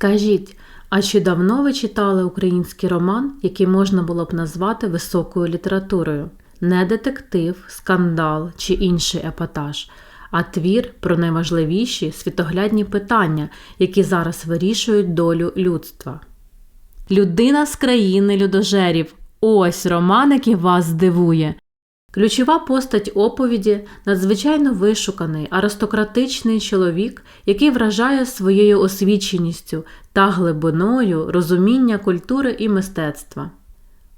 Скажіть, а чи давно ви читали український роман, який можна було б назвати високою літературою? Не детектив, скандал чи інший епатаж, а твір про найважливіші світоглядні питання, які зараз вирішують долю людства. Людина з країни людожерів. Ось роман, який вас здивує. Ключова постать оповіді надзвичайно вишуканий, аристократичний чоловік, який вражає своєю освіченістю та глибиною розуміння культури і мистецтва.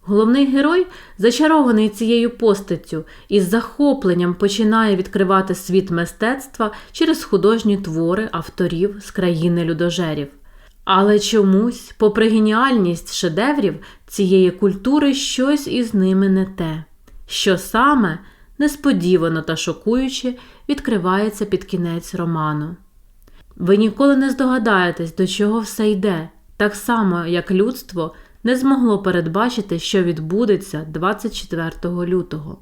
Головний герой, зачарований цією постаттю, із захопленням починає відкривати світ мистецтва через художні твори авторів з країни людожерів. Але чомусь, попри геніальність шедеврів цієї культури, щось із ними не те, що саме несподівано та шокуюче відкривається під кінець роману. Ви ніколи не здогадаєтесь, до чого все йде, так само як людство не змогло передбачити, що відбудеться 24 лютого.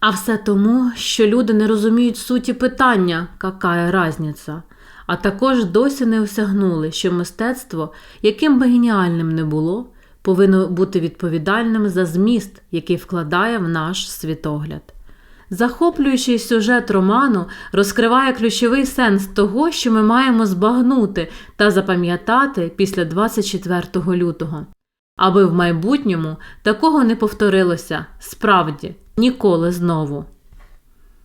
А все тому, що люди не розуміють суті питання, какая разниця, а також досі не осягнули, що мистецтво, яким би геніальним не було, повинно бути відповідальним за зміст, який вкладає в наш світогляд. Захоплюючий сюжет роману розкриває ключовий сенс того, що ми маємо збагнути та запам'ятати після 24 лютого, аби в майбутньому такого не повторилося справді ніколи знову.